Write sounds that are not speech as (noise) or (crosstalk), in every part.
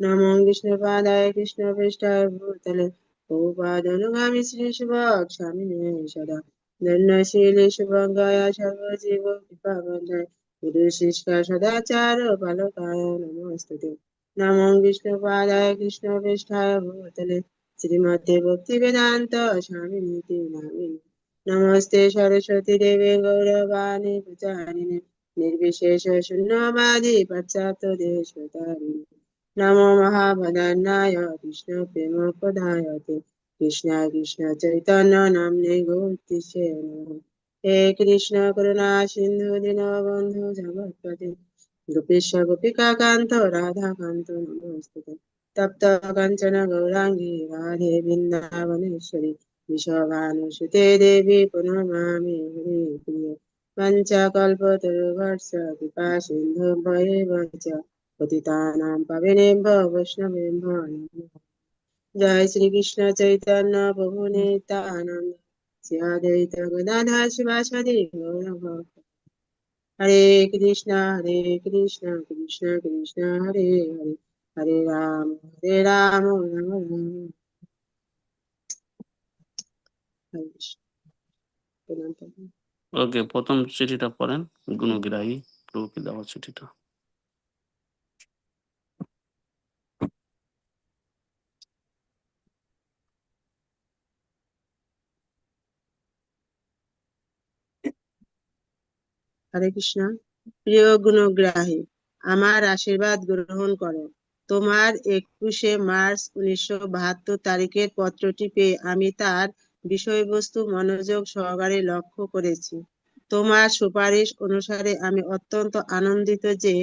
নমং কৃষ্ণপাদায় কৃষ্ণপৃষ্ঠায় ভূতলে ভূপাদনুগামী শ্রী সুভগ স্বামী সদা ধন্যশীলে শুভঙ্গায় সর্বজীব কৃপাবন্ধায় গুরু শিষ্কা সদাচার বালকায় নমস্তুতে নমং কৃষ্ণপাদায় কৃষ্ণপৃষ্ঠায় ভূতলে শ্রীমতে ভক্তি বেদান্ত স্বামী নীতি নামিনী নমস্তে সরস্বতী দেবী গৌরবাণী পূজারিণী নির্বিশেষ শূন্যবাদী পাশ্চাত্য দেশ তারিণী নমো মহাবদান্নায় কৃষ্ণ প্রেম পদায়তে কৃষ্ণ কৃষ্ণ চৈতন্য নামনে গৌরীশে হে কৃষ্ণ করুণা সিন্ধু দীন বন্ধু জগৎপতি গোপীশ গোপিকা কান্ত রাধা কান্ত তপ্ত কাঞ্চন গৌরাঙ্গী রাধে বৃন্দাবনেশ্বরী বিষভানুসুতে দেবী পুনমামি হরি প্রিয় পঞ্চকল্পতরু বর্ষ কৃপা সিন্ধু ভয়ে বঞ্চ পতিতানাম পাবেনে বৈষ্ণবেভ্য জয় শ্রীকৃষ্ণ চৈতন্য প্রভু নিত্যানন্দ শ্রীদ্বৈত গদাধর শিবাসদি হরে কৃষ্ণ হরে কৃষ্ণ কৃষ্ণ কৃষ্ণ হরে হরে হরে রাম হরে রাম রাম রাম ওকে প্রথম চিঠিটা পড়েন গুণগ্রাহী প্রভুকে দেওয়া চিঠিটা হরে কৃষ্ণ। প্রিয় গুণগ্রাহী, আমার আশীর্বাদ গ্রহণ করো। তোমার একুশে মার্চ উনিশশো বাহাত্তর তারিখের পত্রটি পেয়ে আমি তার বিষয়বস্তু মনোযোগ সহকারে লক্ষ্য করেছি। তোমার সুপারিশ অনুসারে আমি অত্যন্ত আনন্দিত যে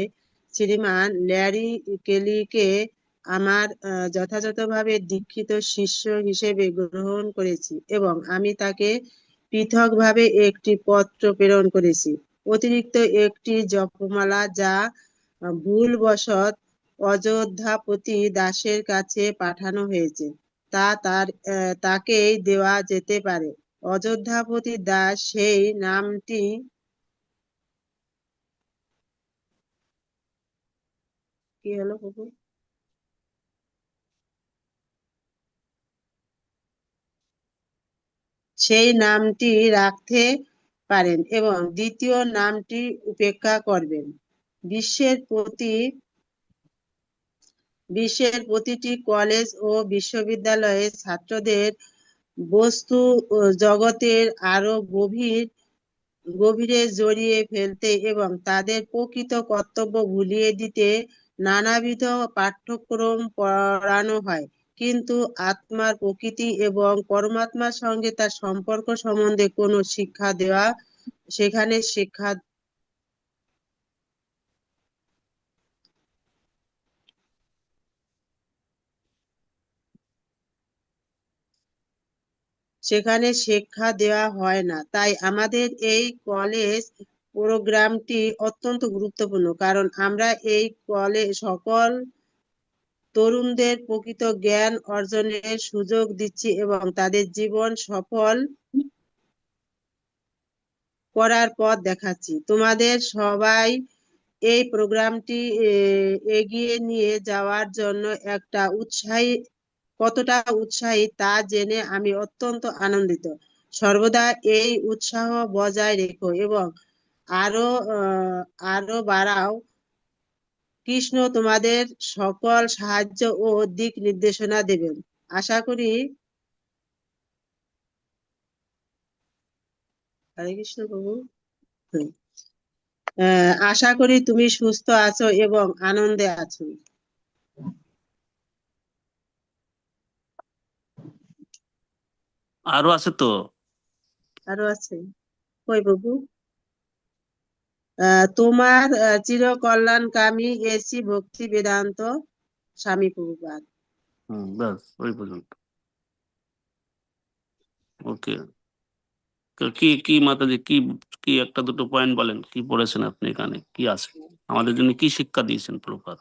শ্রীমান ল্যারি কেলিকে আমার যথাযথভাবে দীক্ষিত শিষ্য হিসেবে গ্রহণ করেছি এবং আমি তাকে পৃথকভাবে একটি পত্র প্রেরণ করেছি। অতিরিক্ত একটি জপমালা যা ভুলবশত অযোধ্যাপতি দাসের কাছে পাঠানো হয়েছে। তা তার তাকেই দেওয়া যেতে পারে। অযোধ্যাপতি দাস সেই নামটি কি হলো সেই নামটি রাখতে পারেন এবং দ্বিতীয় নামটি উপেক্ষা করবেন। বিশ্বের প্রতি, বিশ্বের প্রতিটি কলেজ ও বিশ্ববিদ্যালয়ের ছাত্রদের বস্তু জগতের আরও গভীর, গভীরে জড়িয়ে ফেলতে এবং তাদের প্রকৃত কর্তব্য ভুলিয়ে দিতে নানাবিধ পাঠ্যক্রম পড়ানো হয়। কিন্তু আত্মার প্রকৃতি এবং পরমাত্মার সঙ্গে তার সম্পর্ক সম্বন্ধে কোনো শিক্ষা দেওয়া সেখানে শিক্ষা সেখানে শিক্ষা দেওয়া হয় না। তাই আমাদের এই কলেজ প্রোগ্রামটি অত্যন্ত গুরুত্বপূর্ণ, কারণ আমরা এই কলেজ সকল তরুণদের প্রকৃত জ্ঞান অর্জনের সুযোগ দিচ্ছি এবং তাদের জীবন সফল করার পথ দেখাচ্ছি। তোমাদের সবাই এই প্রোগ্রামটি এগিয়ে নিয়ে যাওয়ার জন্য একটা উৎসাহী, কতটা উৎসাহী তা জেনে আমি অত্যন্ত আনন্দিত। সর্বদা এই উৎসাহ বজায় রেখো এবং আরও আরও বাড়াও। কৃষ্ণ তোমাদের সকল সাহায্য ও দিক নির্দেশনা দেবেন। আশা করি হরে কৃষ্ণ প্রভু। আহ, আশা করি তুমি সুস্থ আছো এবং আনন্দে আছো। আরও আছে তো? আরও আছে। কই বাবু আহ, তোমার চিরকল্যাণকামী এসি ভক্তি বেদান্ত স্বামী প্রভুপাদ। ব্যাস ওই পর্যন্ত। ওকে। কি কি মাতাজি কি কি একটা দুটো পয়েন্ট বলেন? কি পড়েছেন আপনি এখানে? কি আছে? আমাদের জন্য কি শিক্ষা দিয়েছেন প্রভুপাদ?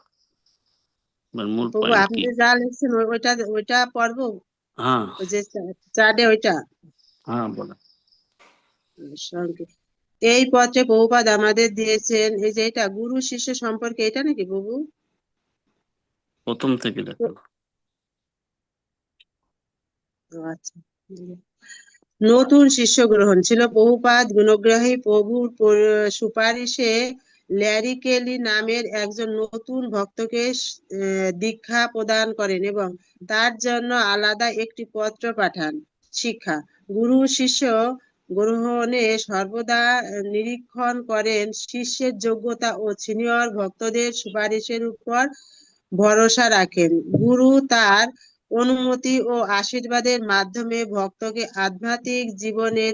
এবার মূল পয়েন্ট আপনি যা লিখছেন ওইটা ওইটা পড়ব? হ্যাঁ। ওই যে চার্টে ওইটা? হ্যাঁ বলেন। এই পত্রে বহুপাদ আমাদের দিয়েছেন। এই যে এটা গুরু শিষ্য সম্পর্কে এটা নাকি প্রভু প্রথম থেকে আচ্ছা। নতুন শিষ্য গ্রহণ ছিল। বহুপাদ গুণগ্রাহী প্রভুর সুপারিশে ল্যারি কেলি নামের একজন নতুন ভক্তকে দীক্ষা প্রদান করেন এবং তার জন্য আলাদা একটি পত্র পাঠান। শিক্ষা। গুরু শিষ্য গ্রহণে সর্বদা নিরীক্ষণ করেন। শিষ্যের যোগ্যতা ও সিনিয়র ভক্তদের সুপারিশের উপর ভরসা রাখেন। গুরু তার অনুমতি ও আশীর্বাদের মাধ্যমে ভক্তকে আধ্যাত্মিক জীবনের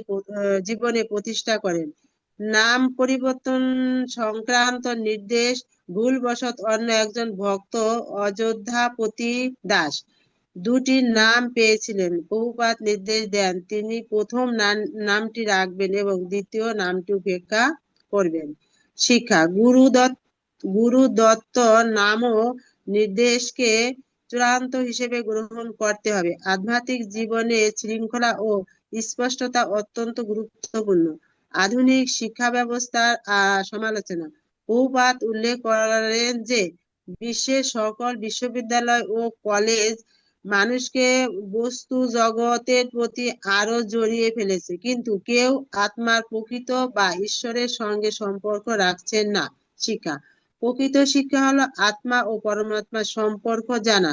জীবনে প্রতিষ্ঠা করেন। নাম পরিবর্তন সংক্রান্ত নির্দেশ ভুলবশত অন্য একজন ভক্ত অযোধ্যাপতি দাস দুটি নাম পেয়েছিলেন। বহুপাত নির্দেশ দেন। তিনি প্রথম নাম- নামটি রাখবেন এবং দ্বিতীয় নামটি উপেক্ষা করবেন। শিক্ষা গুরু দত্ত গুরু দত্ত নাম ও নির্দেশকে চূড়ান্ত হিসেবে গ্রহণ করতে হবে। আধ্যাত্মিক জীবনে শৃঙ্খলা ও স্পষ্টতা অত্যন্ত গুরুত্বপূর্ণ। আধুনিক শিক্ষা ব্যবস্থার সমালোচনা। বহুপাত উল্লেখ করেন যে বিশ্বের সকল বিশ্ববিদ্যালয় ও কলেজ মানুষকে বস্তু জগতের প্রতি আরও জড়িয়ে ফেলেছে। কিন্তু কেউ আত্মার প্রকৃত বা ঈশ্বরের সঙ্গে সম্পর্ক রাখছেন না। শিক্ষা। প্রকৃত শিক্ষা হলো আত্মা ও পরমাত্মার সম্পর্ক জানা।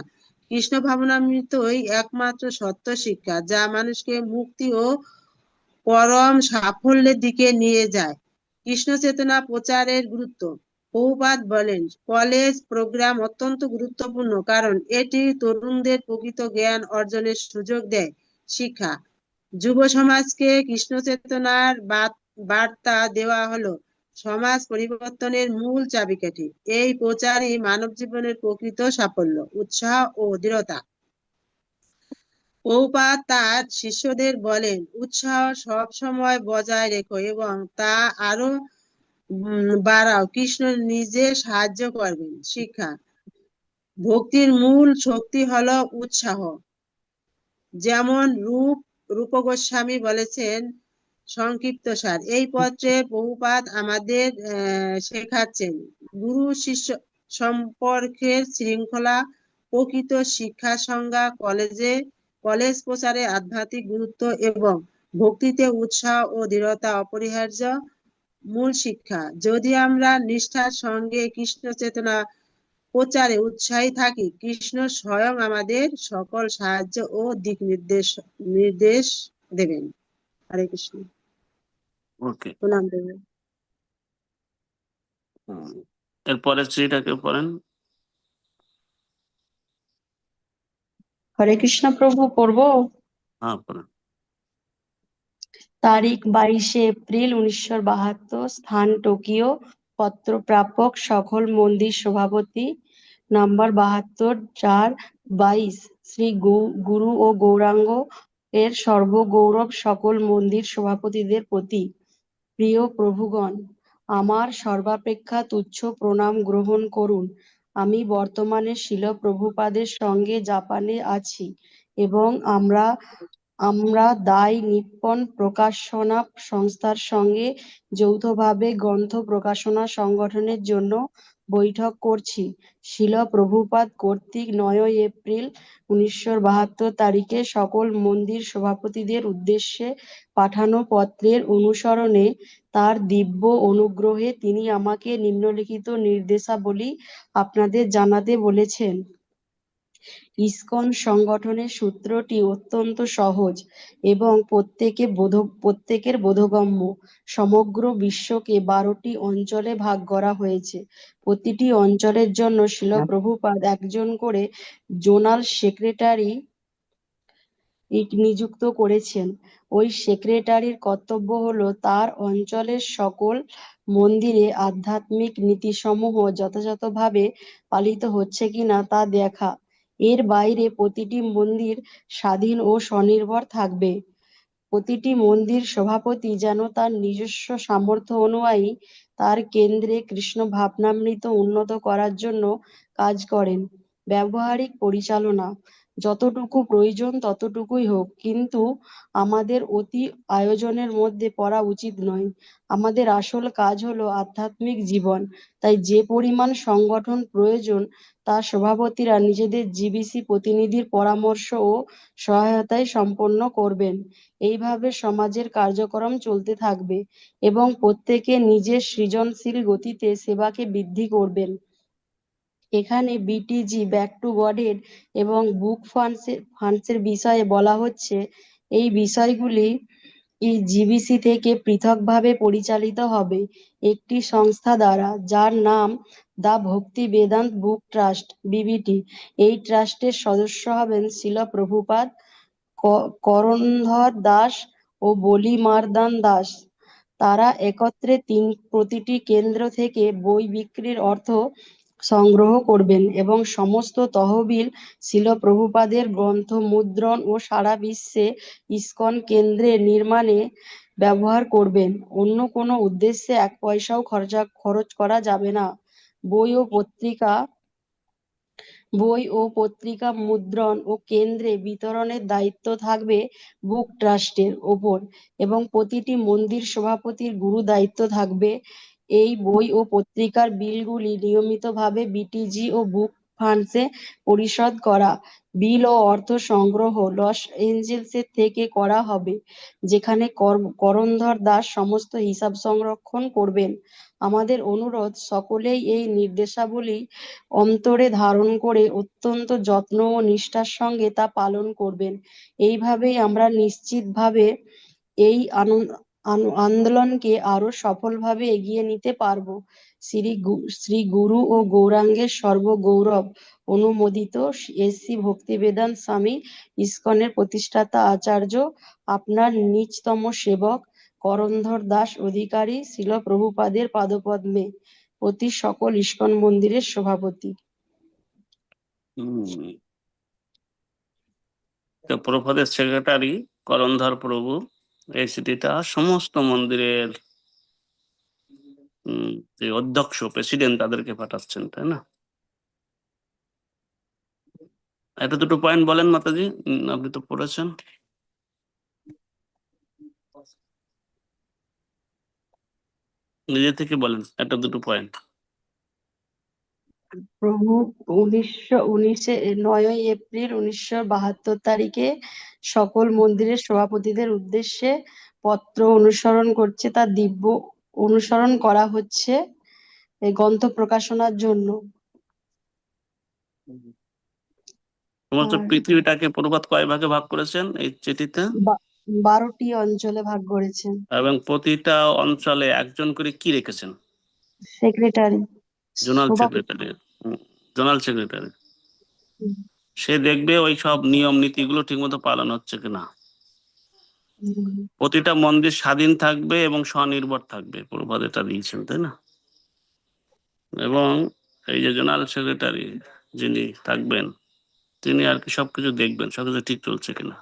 কৃষ্ণ ভাবনামৃতই একমাত্র সত্য শিক্ষা, যা মানুষকে মুক্তি ও পরম সাফল্যের দিকে নিয়ে যায়। কৃষ্ণ চেতনা প্রচারের গুরুত্ব। বহুপাত বলেন, কলেজ প্রোগ্রাম অত্যন্ত গুরুত্বপূর্ণ কারণ এটি তরুণদের প্রকৃত জ্ঞান অর্জনের সুযোগ দেয়। শিক্ষা, যুব সমাজকে কৃষ্ণ চেতনার বার্তা দেওয়া হলো, সমাজ পরিবর্তনের মূল চাবিকাঠি। এই প্রচারই মানব জীবনের প্রকৃত সাফল্য, উৎসাহ ও দৃঢ়তা। পৌপাত তার শিষ্যদের বলেন, উৎসাহ সব সময় বজায় রেখো এবং তা আরও বাড়াও। কৃষ্ণ নিজে সাহায্য করবেন। শিক্ষা। ভক্তির মূল শক্তি হলো উৎসাহ। যেমন রূপ রূপ গোস্বামী বলেছেন, সংক্ষিপ্ত সার। এই পত্রে বহুপাত আমাদের শেখাচ্ছেন। গুরু শিষ্য সম্পর্কের শৃঙ্খলা, প্রকৃত শিক্ষা সংজ্ঞা, কলেজে, কলেজ প্রচারে আধ্যাত্মিক গুরুত্ব এবং ভক্তিতে উৎসাহ ও দৃঢ়তা অপরিহার্য। মূল শিক্ষা। যদি আমরা নিষ্ঠার সঙ্গে কৃষ্ণ চেতনা প্রচারে উৎসাহী থাকি কৃষ্ণ স্বয়ং আমাদের সকল সাহায্য ও দিক নির্দেশ নির্দেশ দেবেন। হরে কৃষ্ণ। ওকে। প্রণাম দেবেন এরপরে শ্রীটাকে পড়েন। হরে কৃষ্ণ প্রভু পড়ব? হ্যাঁ পড়েন। তারিখ বাইশে এপ্রিল উনিশশো বাহাত্তর, স্থান টোকিও পত্র প্রাপক সকল মন্দির সভাপতি, নাম্বার বাহাত্তর চার বাইশ, শ্রী গুরু ও গৌরাঙ্গ এর সর্বগৌরব সকল মন্দির সভাপতিদের প্রতি। প্রিয় প্রভুগণ, আমার সর্বাপেক্ষা তুচ্ছ প্রণাম গ্রহণ করুন। আমি বর্তমানে শিল প্রভুপাদের সঙ্গে জাপানে আছি এবং আমরা আমরা দাই নিপ্পন প্রকাশনা সংস্থার সঙ্গে যৌথভাবে গ্রন্থ প্রকাশনা সংগঠনের জন্য বৈঠক করছি। শিল প্রভুপাদ কর্তৃক নয়ই এপ্রিল উনিশশো বাহাত্তর তারিখে সকল মন্দির সভাপতিদের উদ্দেশ্যে পাঠানো পত্রের অনুসরণে তার দিব্য অনুগ্রহে তিনি আমাকে নিম্নলিখিত নির্দেশাবলী আপনাদের জানাতে বলেছেন। ইসকন সংগঠনের সূত্রটি অত্যন্ত সহজ এবং প্রত্যেকে বোধ, প্রত্যেকের বোধগম্য। সমগ্র বিশ্বকে বারোটি অঞ্চলে ভাগ করা হয়েছে। প্রতিটি অঞ্চলের জন্য শিল প্রভুপাদ একজন করে জোনাল সেক্রেটারি নিযুক্ত করেছেন। ওই সেক্রেটারির কর্তব্য হলো তার অঞ্চলের সকল মন্দিরে আধ্যাত্মিক নীতিসমূহ যথাযথভাবে পালিত হচ্ছে কিনা তা দেখা। এর বাইরে প্রতিটি মন্দির স্বাধীন ও স্বনির্ভর থাকবে। প্রতিটি মন্দির সভাপতি যেন তার নিজস্ব সামর্থ্য অনুযায়ী তার কেন্দ্রে কৃষ্ণ ভাবনামৃত উন্নত করার জন্য কাজ করেন। ব্যবহারিক পরিচালনা, যতটুকু প্রয়োজন ততটুকুই হোক, কিন্তু আমাদের অতি আয়োজনের মধ্যে পড়া উচিত নয়। আমাদের আসল কাজ হলো আধ্যাত্মিক জীবন, তাই যে পরিমাণ সংগঠন প্রয়োজন তা সভাপতিরা নিজেদের জিবিসি প্রতিনিধির পরামর্শ ও সহায়তায় সম্পন্ন করবেন। এইভাবে সমাজের কার্যক্রম চলতে থাকবে এবং প্রত্যেকে নিজের সৃজনশীল গতিতে সেবাকে বৃদ্ধি করবেন। এখানে বিটিজি ব্যাক টু গডেড এবং বুক ফান্ডসের ফান্ডসের বিষয়ে বলা হচ্ছে। এই বিষয়গুলি জিবিসি থেকে পৃথকভাবে পরিচালিত হবে একটি সংস্থা দ্বারা, যার নাম দা ভক্তি বেদান্ত বুক ট্রাস্ট বিবিটি এই ট্রাস্টের সদস্য হবেন শিল প্রভুপাদ ক- করণধর দাস ও বলি মারদান দাস। তারা একত্রে তিন, প্রতিটি কেন্দ্র থেকে বই বিক্রির অর্থ সংগ্রহ করবেন এবং সমস্ত তহবিল শিল প্রভুপাদের গ্রন্থ, মুদ্রণ ও সারা বিশ্বে ইসকন কেন্দ্রের নির্মাণে ব্যবহার করবেন। অন্য কোনো উদ্দেশ্যে এক পয়সাও খরচা, খরচ করা যাবে না। বই ও পত্রিকা, বই ও পত্রিকা, মুদ্রণ ও কেন্দ্রে বিতরণের দায়িত্ব থাকবে বুক ট্রাস্টের ওপর এবং প্রতিটি মন্দির সভাপতির গুরু দায়িত্ব থাকবে এই বই ও পত্রিকার বিলগুলি নিয়মিতভাবে বিটিজি ও বুক ফান্ডসে পরিশোধ করা, বিল ও অর্থ সংগ্রহ লস এঞ্জেলসের থেকে করা হবে, যেখানে কর- করণধর দাস সমস্ত হিসাব সংরক্ষণ করবেন। আমাদের অনুরোধ, সকলেই এই নির্দেশাবলী অন্তরে ধারণ করে অত্যন্ত যত্ন ও নিষ্ঠার সঙ্গে তা পালন করবেন। এইভাবেই আমরা নিশ্চিতভাবে এই আনন্দ আন- আন্দোলনকে আরও সফলভাবে এগিয়ে নিতে পারব। শ্রী শ্রী গুরু ও গৌরাঙ্গের সর্বগৌরব অনুমোদিত এসসি ভক্তিবেদান্ত স্বামী ইস্কনের প্রতিষ্ঠাতা আচার্য, আপনার নিজতম সেবক করণধর দাস অধিকারী শিল প্রভুপাদের পাদপদ্মে প্রতি সকল ইস্কন মন্দিরের সভাপতি। প্রভুপাদের সেক্রেটারি করণধর প্রভু। চিঠিটা সমস্ত মন্দিরের যে অধ্যক্ষ প্রেসিডেন্ট তাদেরকে পাঠাচ্ছেন, তাই না? এটা দুটো পয়েন্ট বলেন মাতাজি আপনি তো পড়েছেন। নিজে থেকে বলেন, একটা দুটো পয়েন্ট উনিশশো উনিশে নয়ই এপ্রিল উনিশশো বাহাত্তর তারিখে সকল মন্দিরের সভাপতিদের উদ্দেশ্যে পত্র অনুসরণ করছে দিব্য অনুসরণ করা হচ্ছে এই গ্রন্থ প্রকাশনার জন্য। সমস্ত পৃথিবীটাকে প্রভাত কয় ভাগে ভাগ করেছেন এই চিঠিতে? বারোটি অঞ্চলে ভাগ করেছেন। এবং প্রতিটা অঞ্চলে একজন করে কি রেখেছেন? Secretary. Zonal. Secretary. Zonal secretary. সে দেখবে ওই সব নিয়ম নীতিগুলো ঠিকমতো পালন হচ্ছে কিনা প্রতিটা মন্দির স্বাধীন থাকবে এবং স্বনির্ভর থাকবে প্রভাত এটা দিয়েছেন তাই না? এবং এই যে জোনাল সেক্রেটারি যিনি থাকবেন তিনি আর কি সবকিছু দেখবেন সবকিছু ঠিক চলছে কিনা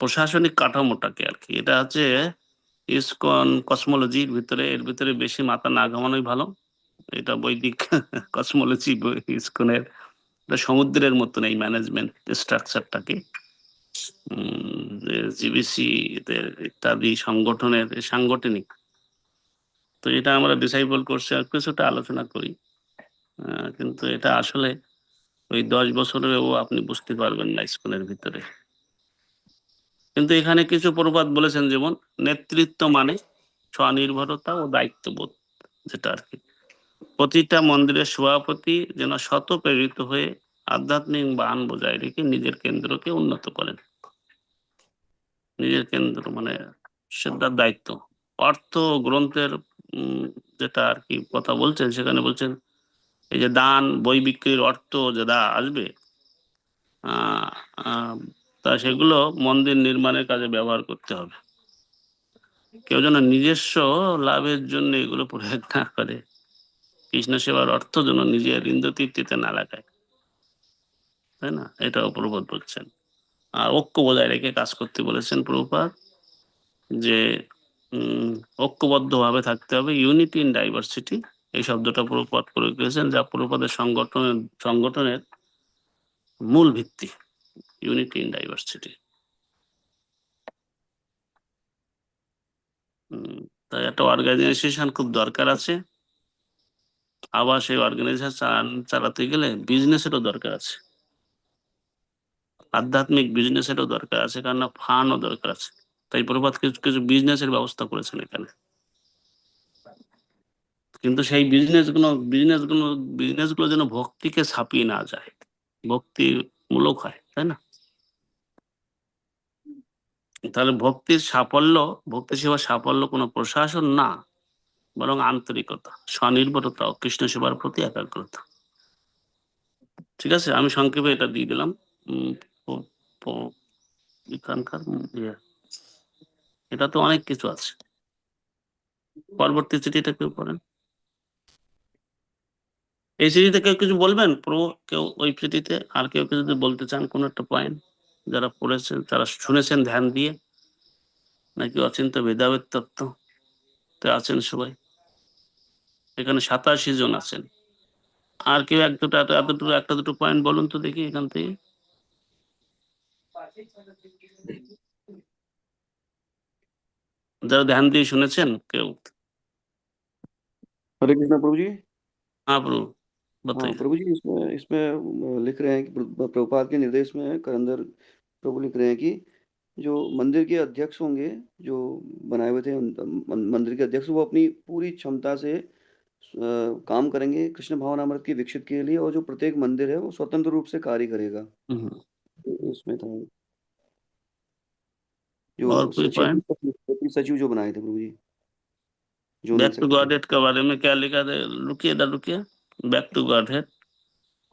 প্রশাসনিক কাঠামোটাকে আর কি এটা হচ্ছে ইসকন কসমোলজির ভিতরে, এর ভিতরে বেশি মাথা না ঘামানোই ভালো। এটা বৈদিক (laughs) কসমোলজি ইসকনের সমুদ্রের মতন এই ম্যানেজমেন্ট স্ট্রাকচারটাকে জিবিসি ইত্যাদি সংগঠনের, সাংগঠনিক। তো এটা আমরা ডিসাইবল করছি আর কিছুটা আলোচনা করি। কিন্তু এটা আসলে ওই দশ বছরেও আপনি বুঝতে পারবেন না স্কুলের ভিতরে। কিন্তু এখানে কিছু প্রবাদ বলেছেন যেমন নেতৃত্ব মানে স্বনির্ভরতা ও দায়িত্ববোধ যেটা আর কি। প্রতিটা মন্দিরের সভাপতি যেন শত প্রেরিত হয়ে আধ্যাত্মিক বান বজায় রেখে নিজের কেন্দ্রকে উন্নত করেন। নিজের কেন্দ্র মানে সেটার দায়িত্ব। অর্থ গ্রন্থের যেটা আর কি কথা বলছেন সেখানে বলছেন এই যে দান বই বিক্রির অর্থ যেটা আসবে আহ, আহ, তা সেগুলো মন্দির নির্মাণের কাজে ব্যবহার করতে হবে। কেউ যেন নিজস্ব লাভের জন্য এগুলো প্রয়োগ না করে। কৃষ্ণ সেবার অর্থ যেন নিজের ইন্দ্রতৃপ্তিতে না লাগায়। তাই না? এটাও প্রভুপাত বলছেন। আর ঐক্য বজায় রেখে কাজ করতে বলেছেন প্রভুপাত যে ঐক্যবদ্ধভাবে থাকতে হবে। ইউনিটি ইন ডাইভার্সিটি, এই শব্দটা প্রভুপাত প্রয়োগ করেছেন, যা প্রভুপাদের সংগঠনের সংগঠনের মূল ভিত্তি। ইউনিটি ইন ডাইভার্সিটি তাই একটা অর্গানাইজেশন খুব দরকার আছে। আবার সেই অর্গানাইজেশন চালাতে গেলে বিজনেসেরও দরকার আছে। আধ্যাত্মিক বিজনেসেরও দরকার আছে কারণ ফান্ডও দরকার আছে। তাই প্রভাত কিছু কিছু বিজনেসের ব্যবস্থা করেছেন এখানে। কিন্তু সেই বিজনেসগুলো বিজনেসগুলো বিজনেসগুলো যেন ভক্তিকে ছাপিয়ে না যায় ভক্তি মূলক হয়। তাই না? তাহলে ভক্তির সাফল্য, ভক্তি সেবার সাফল্য কোনো প্রশাসন না, বরং আন্তরিকতা, স্বনির্ভরতা ও কৃষ্ণ সেবার প্রতি একাগ্রতা। ঠিক আছে? আমি সংক্ষেপে এটা দিয়ে দিলাম। এখানকার ইয়ে। এটা তো অনেক কিছু আছে। পরবর্তী চিঠিটা কেউ পড়েন? এই সিরিজে কেউ কিছু বলবেন? প্রভু কেউ ওই স্মৃতিতে? আর কেউ কিছু যদি বলতে চান কোনো একটা পয়েন্ট যারা পড়েছেন তারা শুনেছেন ধ্যান দিয়ে নাকি অচিন্ত ভেদাভেদ তত্ত্ব তো আছেন সবাই? এখানে সাতাশি জন আছেন। আর কেউ এক দুটো এতটুকু একটা দুটো পয়েন্ট বলুন তো দেখি এখান থেকে। যারা ধ্যান দিয়ে শুনেছেন কেউ? হরে কৃষ্ণ প্রভুজি। হ্যাঁ প্রভু हाँ बताइए। प्रभु जी इसमें इसमें लिख रहे हैं कि प्र- प्रभुपाद के निर्देश में करंदर प्रभु लिख रहे हैं कि जो मंदिर के अध्यक्ष होंगे जो बनाए हुए थे मंदिर के अध्यक्ष वो अपनी पूरी क्षमता से अ, काम करेंगे कृष्ण भावनामृत की विकसित के लिए और जो प्रत्येक मंदिर है वो स्वतंत्र रूप से कार्य करेगा। हम्म, इसमें था। जो और कोई सचिव point? सचिव जो बनाए थे प्रभु जी। जो बैक टू गॉड के बारे में क्या लिखा था? रुकिए रुकिए। बैक टू गॉड हेड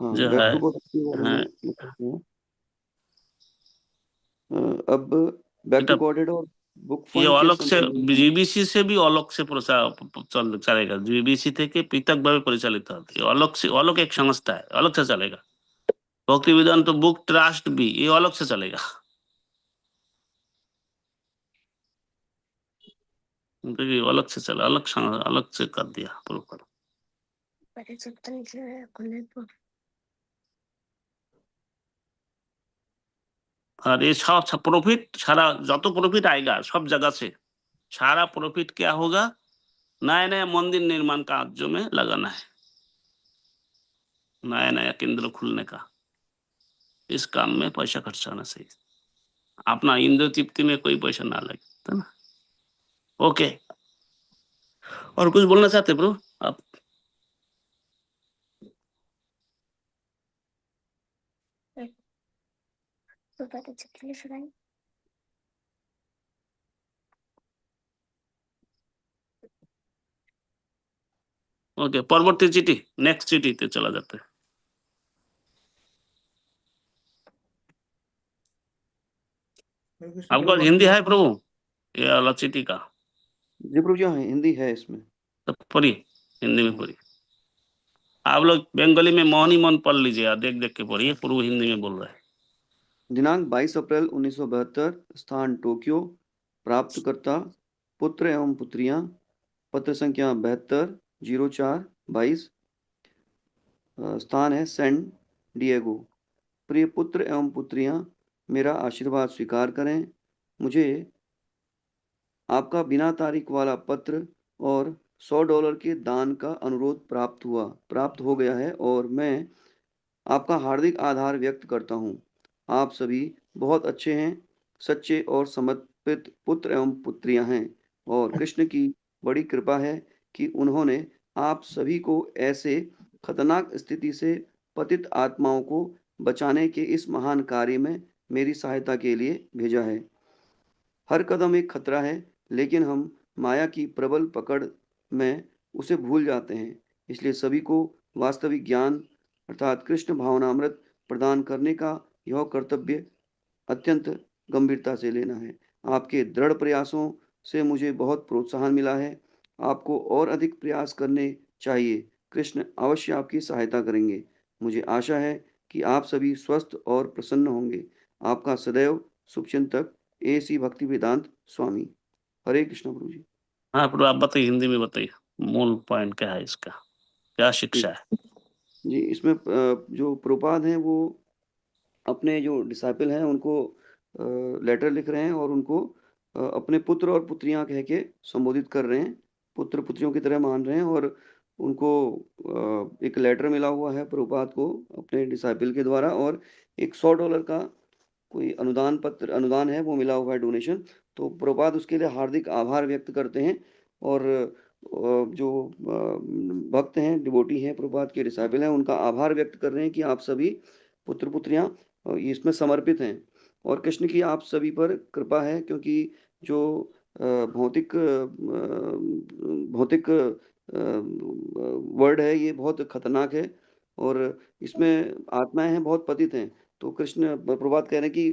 हाँ जो बैक है, टू गॉड के बारे हाँ। में लिखा है। अ, अब बैक टू बेटा, गॉडेड और बुक ये फंड के अलग से संबंध में- जीबीसी से भी अलग से प्रचा- चल चलेगा जीबीसी থেকে পৃথক ভাবে পরিচালিত হবে ये अलग से अलग एक संस्था है अलग से चलेगा भक्ति वेदांत बुक ट्रस्ट भी ये अलग से चलेगा तो ये अलग से चला अलग सं- अलग से कर दिया प्रॉपर निकले हैं खुले तो और ये सब प्रॉफिट सारा যত प्रॉफिट आएगा सब जगह से सारा प्रॉफिट क्या होगा नया नया मंदिर निर्माण कार्यों में लगाना है नया नया केंद्र खुलने का इस काम में पैसा खर्च होना चाहिए अपना इंद्र तृप्ति में कोई पैसा ना लगे ना ओके और कुछ बोलना चाहते ब्रो आप तो पहले चैप्टर लिख रहे हैं ओके পরবর্তী চিঠি নেক্সট চিঠিতে চলা যাবে आपका हिंदी है प्रभु ये वाला चिठी का जी प्रभु जी हाँ हिंदी है इसमें तो पढ़िए हिंदी में पढ़िए आप लोग बंगाली में मोहनी मन पढ़ लीजिए और देख देख के पढ़िए प्रभु हिंदी में बोल रहे हैं दिनांक 22 अप्रैल 1972 स्थान टोक्यो, प्राप्तकर्ता, पुत्र एवं पुत्रियाँ, पत्र संख्या बहत्तर, ज़ीरो चार, बाईस स्थान है सैन डिएगो। प्रिय पुत्र एवं पुत्रियाँ, मेरा आशीर्वाद स्वीकार करें। मुझे आपका बिना तारीख वाला पत्र और सौ डॉलर के दान का अनुरोध प्राप्त हुआ, प्राप्त हो गया है और मैं आपका हार्दिक आधार व्यक्त करता हूँ। आप सभी बहुत अच्छे हैं सच्चे और समर्पित पुत्र एवं पुत्रियाँ हैं और (laughs) कृष्ण की बड़ी कृपा है कि उन्होंने आप सभी को ऐसे खतरनाक स्थिति से पतित आत्माओं को बचाने के इस महान कार्य में मेरी सहायता के लिए भेजा है। हर कदम एक खतरा है लेकिन हम माया की प्रबल पकड़ में उसे भूल जाते हैं इसलिए सभी को वास्तविक ज्ञान अर्थात कृष्ण भावनामृत प्रदान करने का यह कर्तव्य अत्यंत गंभीरता से लेना है। आपके दृढ़ प्रयासों से मुझे बहुत प्रोत्साहन मिला है। आपको और अधिक प्रयास करने चाहिए। कृष्ण अवश्य आपकी सहायता करेंगे। मुझे आशा है कि आप सभी स्वस्थ और प्रसन्न होंगे। आपका सदैव शुभचिंतक ए सी भक्ति वेदांत स्वामी। हरे कृष्ण प्रभु जी। हाँ प्रभु आप बताइए हिंदी में बताइए। मूल पॉइंट क्या है इसका? क्या शिक्षा है जी इसमें जो प्रोपाद है वो अपने जो डिसाइपल हैं, उनको लेटर लिख रहे हैं और उनको अपने पुत्र और पुत्रियाँ कह के संबोधित कर रहे हैं, पुत्र पुत्रियों की तरह मान रहे हैं और उनको एक लेटर मिला हुआ है प्रभुपाद को अपने डिसाइपल के द्वारा और एक सौ डॉलर का कोई अनुदान पत्र, अनुदान है, वो मिला हुआ है डोनेशन तो प्रभुपाद उसके लिए हार्दिक आभार व्यक्त करते हैं और जो भक्त हैं डिबोटी हैं प्रभुपाद के डिसाइपल हैं, उनका आभार व्यक्त कर रहे हैं कि आप सभी पुत्र पुत्रियाँ इसमें समर्पित हैं। और कृष्ण की आप सभी पर कृपा है क्योंकि जो भौतिक भौतिक वर्ड है, ये बहुत खतरनाक है और इसमें आत्माएँ हैं, बहुत पतित हैं। तो कृष्ण प्रभात कह रहे हैं कि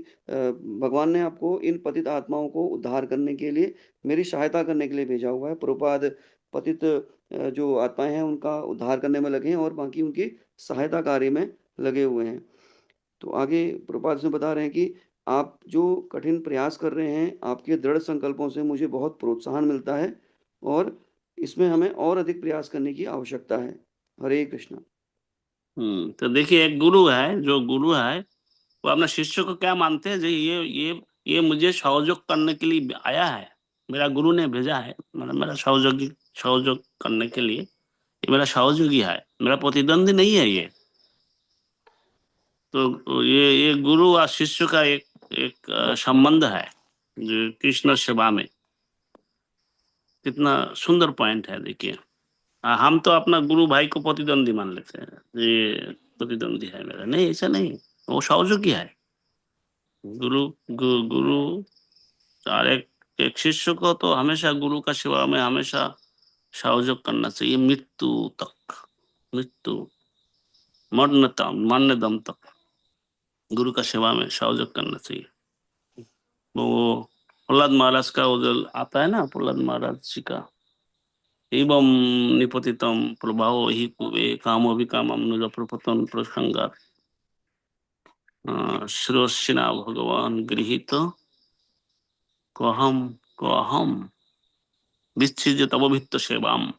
भगवान ने आपको इन पतित आत्माओं को उद्धार करने के लिए, मेरी सहायता करने के लिए भेजा हुआ है। प्रभुपाद पतित जो आत्माएँ हैं, उनका उद्धार करने में लगे हैं और बाकी उनकी सहायता कार्य में लगे हुए हैं। तो आगे प्रभुपाद इसमें बता रहे हैं कि आप जो कठिन प्रयास कर रहे हैं, आपके दृढ़ संकल्पों से मुझे बहुत प्रोत्साहन मिलता है और इसमें हमें और अधिक प्रयास करने की आवश्यकता है। हरे कृष्ण। हम्म तो देखिए, एक गुरु है, जो गुरु है, वो अपने शिष्य को क्या मानते हैं? जी ये ये ये मुझे सहयोग करने के लिए आया है, मेरा गुरु ने भेजा है मतलब मेरा सहयोगी, सहयोग करने के लिए, ये मेरा सहयोगी है, मेरा प्रतिद्वंदी नहीं है ये। तो ये ये गुरु और शिष्य का एक एक संबंध है कृष्ण सेवा में। कितना सुंदर पॉइंट है देखिए। हम तो अपना गुरु भाई को प्रतिद्वंदी मान लेते हैं। ये प्रतिद्वंदी है मेरा। नहीं ऐसा नहीं। वो सहयोगी है। गुरु गु, गुरु और एक एक शिष्य को तो हमेशा गुरु का सेवा में हमेशा सहयोग करना चाहिए। मृत्यु तक मृत्यु मरने तक मरने दम तक। गुरु का सेवा में सहयोग करना चाहिए वो प्रहलाद महाराज का वो जो आता है ना प्रहलाद महाराज जी का एवं निपतितम प्रभाव ही कुबे कामो विकामम नुज प्रपतन प्रसंगात श्रोशिना भगवान गृहित कहम कहम विच्छिज तब भित्त सेवाम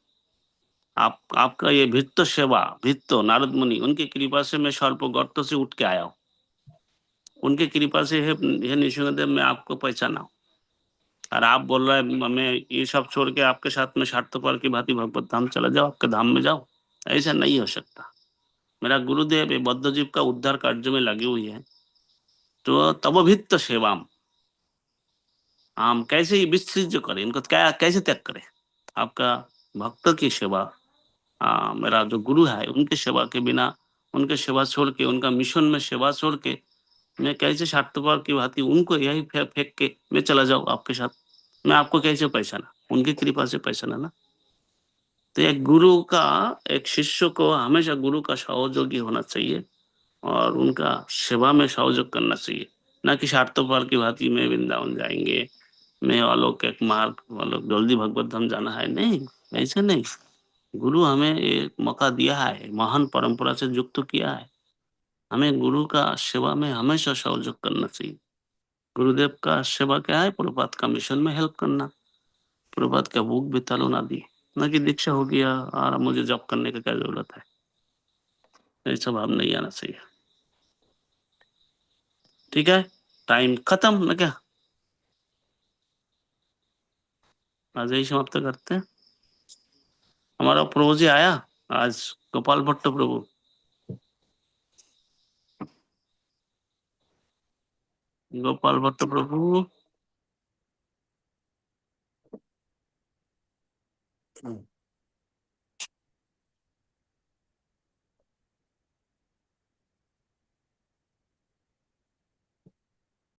आप आपका ये भित्त सेवा भित्त नारद मुनि उनकी कृपा से मैं सर्प गर्त से उठ के आया हूँ उनकी कृपा से हे हे निशिंगदेव मैं आपको पहचाना और आप बोल रहे हैं मैं ये सब छोड़ के आपके साथ में स्वार्थपर की भांति भगवत धाम चला जाओ, आपके धाम में जाओ। ऐसा नहीं हो सकता। मेरा गुरुदेव बद्ध जीव का उद्धार कार्य में लगी हुई है। तो तब भित्त सेवाम। हम कैसे ये विसर्ज करें? इनको क्या, कैसे त्याग करें? आपका भक्त की सेवा मेरा जो गुरु है, उनकी सेवा के बिना, उनके सेवा छोड़ के, उनका मिशन में सेवा छोड़ के मैं कैसे स्वार्थपर की भांति उनको यही फेंक के मैं चला जाऊँ आपके साथ? मैं आपको कैसे पहचाना? उनकी कृपा से पहचाना ना? तो एक गुरु का, एक शिष्य को हमेशा गुरु का सहयोगी होना चाहिए और उनका सेवा में सहयोग करना चाहिए। ना कि स्वार्थपर की भांति में वृंदावन जाएँगे, मैं आलोक एक मार्ग आलोक जल्दी भगवत धाम जाना है? नहीं, ऐसे नहीं। गुरु हमें एक मौका दिया है, महान परंपरा से युक्त किया है। हमें गुरु का सेवा में हमेशा सहयोग करना चाहिए। गुरुदेव का सेवा क्या है? प्रभात का मिशन में हेल्प करना। प्रभात का भूख भी तलो ना दी ना कि दीक्षा हो गया और मुझे जॉब करने का क्या ज़रूरत है? ऐसा भाव नहीं आना चाहिए। ठीक है? टाइम खत्म, ना क्या? आज यही समाप्त करते हैं। हमारा प्रभु जी आया। आज गोपाल भट्ट प्रभु Gopal Bhatta Prabhu. Hmm.